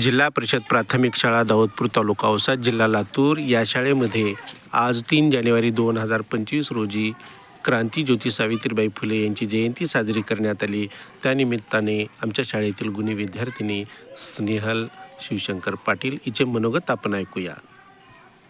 जिल्हा परिषद प्राथमिक शाळा दाऊदपूर तालुका औसा जिल्हा लातूर या शाळेमध्ये आज तीन जानेवारी दोन हजार पंचवीस रोजी क्रांतीज्योती सावित्रीबाई फुले यांची जयंती साजरी करण्यात आली. त्यानिमित्ताने आमच्या शाळेतील गुणी विद्यार्थिनी स्नेहल शिवशंकर पाटील हिचे मनोगत आपण ऐकूया.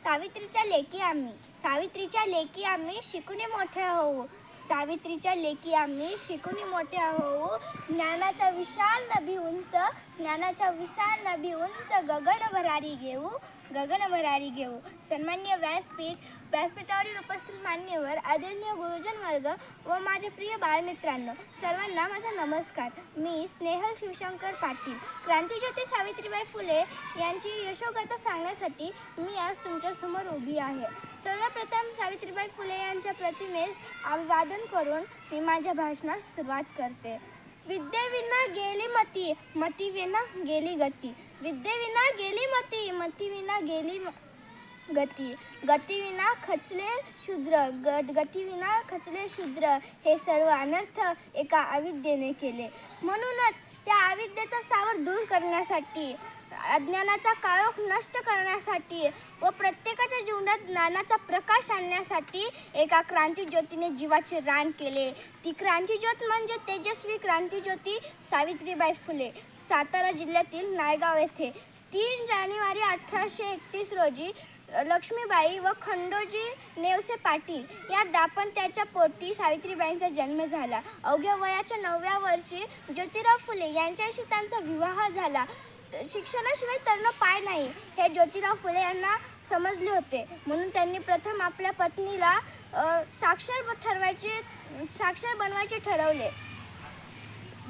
सावित्रीच्या लेकी आम्ही. सावित्रीच्या लेकी आम्ही शिकून मोठे होऊ सावित्रीच्या लेखी आम्ही. शिकून मोठे होऊ. ज्ञानाचा विशाल नभी उंच. ज्ञानाच्या विशाल नभी उंच. गगन भरारी घेऊ. गगन भरारी घेऊ. सन्मान्य व्यासपीठ व्यासपीठावरील उपस्थित मान्यवर आदरणीय गुरुजन वर्ग व माझे प्रिय बालमित्रांनो सर्वांना माझा नमस्कार. मी स्नेहल शिवशंकर पाटील. क्रांतीज्योती सावित्रीबाई फुले यांची यशोगाथा सांगण्यासाठी मी आज तुमच्यासमोर उभी आहे. सर्वप्रथम सावित्रीबाई फुले यांच्या प्रतिमेस अभिवादन करून मी माझ्या भाषणास सुरुवात करते. विद्येविना गेली मती मतीविना गेली गती. विद्येविना गेली मती मतीविना गेली गती. गतीविना खचले शूद्र ग गतीविना खचले शूद्र. हे सर्व अनर्थ एका अविद्येने केले. म्हणूनच त्या अविद्येचा सावर दूर करण्यासाठी अज्ञानाचा काळोख नष्ट करण्यासाठी व प्रत्येकाच्या जीवनात ज्ञानाचा प्रकाश आणण्यासाठी एका क्रांतीज्योतीने जीवाचे रान केले. ती क्रांतीज्योत म्हणजे तेजस्वी क्रांतीज्योती सावित्रीबाई फुले सातारा जिल्ह्यातील नायगाव येथे. तीन जानेवारी अठराशे एकतीस रोजी लक्ष्मीबाई व खंडोजी नेवसे पाटील या दाम्पत्याच्या पोटी सावित्रीबाईंचा जन्म झाला. अवघ्या वयाच्या नवव्या वर्षी ज्योतिराव फुले यांच्याशी त्यांचा विवाह झाला. शिक्षणाशिवाय तरण पाय नाही. हे ज्योतिराव फुले यांना समजले होते. म्हणून त्यांनी प्रथम आपल्या पत्नीला साक्षर ठरवायचे साक्षर बनवायचे ठरवले.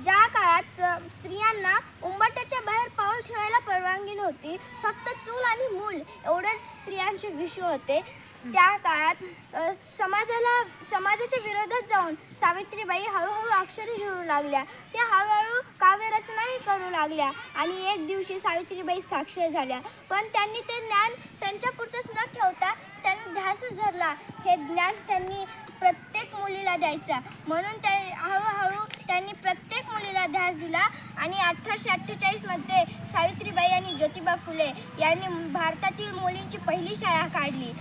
ज्या काळात स- स्त्रियांना उंबरठ्याच्या बाहेर पाऊल ठेवायला परवानगी नव्हती फक्त चूल आणि मूल एवढेच स्त्रियांचे विषय होते. त्या काळात समाजाला समाजाच्या विरोधात जाऊन सावित्रीबाई हळूहळू अक्षरे लिहू लागल्या. त्या हळूहळू काव्यरचनाही करू लागल्या आणि एक दिवशी सावित्रीबाई साक्षर झाल्या. पण त्यांनी ते ज्ञान त्यांच्यापुरतंच न ठेवता त्यांनी ध्यासच धरला. हे ज्ञान त्यांनी प्रत्येक मुलीला द्यायचा. म्हणून त्या हळूहळू त्यांनी प्रत्येक मुलीला ध्यास दिला आणि अठराशे अठ्ठेचाळीसमध्ये सावित्रीबाई आणि ज्योतिबा फुले यांनी भारतातील मुलींची पहिली शाळा काढली.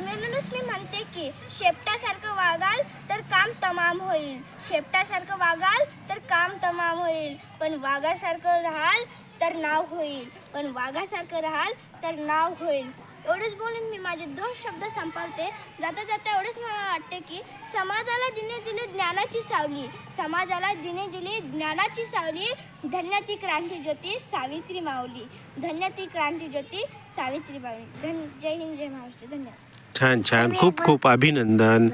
म्हणूनच मी म्हणते की शेपटासारखं वागाल तर काम तमाम होईल. शेपटासारखं वागाल तर काम तमाम होईल. पण वाघासारखं राहाल तर नाव होईल. पण वाघासारखं राहाल तर नाव होईल. एवढंच बोलून मी माझे दोन शब्द संपवते. जाता जाता एवढंच मला वाटते की समाजाला दिने दिली ज्ञानाची सावली. समाजाला दिने दिली ज्ञानाची सावली. धन्य ती क्रांती ज्योती सावित्री माऊली. धन्य ती क्रांतीज्योती सावित्री माऊली. धन जय हिंद जय महाराष्ट्र. धन्यवाद. छान छान खूप खूप अभिनंदन.